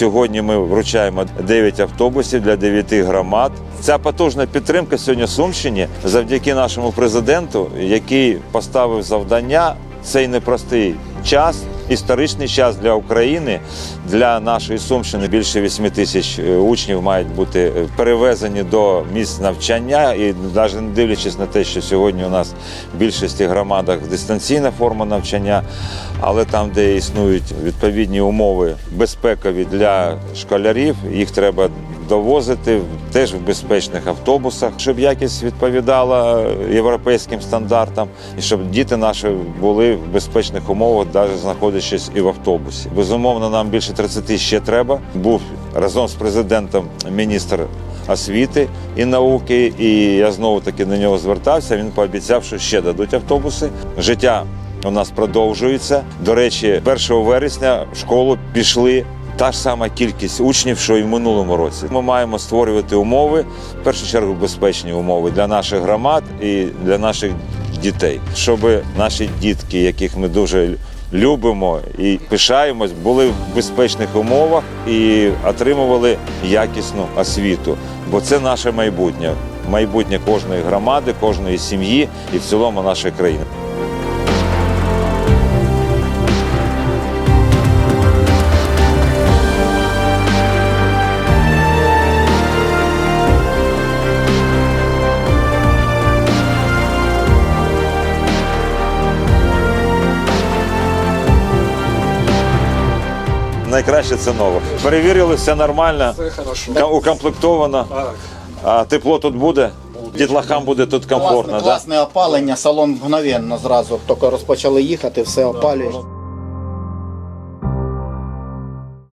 Сьогодні ми вручаємо 9 автобусів для 9 громад. Ця потужна підтримка сьогодні Сумщині завдяки нашому президенту, який поставив завдання цей непростий час. Історичний час для України, для нашої Сумщини більше 8 тисяч е, учнів мають бути е, перевезені до місць навчання, і навіть не дивлячись на те, що сьогодні у нас в більшості громадах дистанційна форма навчання, але там, де існують відповідні умови безпекові для школярів, їх треба довозити теж в безпечних автобусах, щоб якість відповідала європейським стандартам, і щоб діти наші були в безпечних умовах, навіть знаходячись і в автобусі. Безумовно, нам більше 30 ще треба. Був разом з президентом міністр освіти і науки, і я знову таки до нього звертався. Він пообіцяв, що ще дадуть автобуси. Життя у нас продовжується. До речі, 1 вересня в школу пішли. Та ж сама кількість учнів, що і в минулому році. Ми маємо створювати умови, в першу чергу безпечні умови для наших громад і для наших дітей, щоб наші дітки, яких ми дуже любимо і пишаємось, були в безпечних умовах і отримували якісну освіту. Бо це наше майбутнє, майбутнє кожної громади, кожної сім'ї і в цілому нашої країни. Найкраще це нове. Перевірили, все нормально, Все укомплектовано. Так. А тепло тут буде? Дітлахам буде тут комфортно, Класне, да? класне опалення, салон мгновенно зразу. Тільки розпочали їхати, все опалює.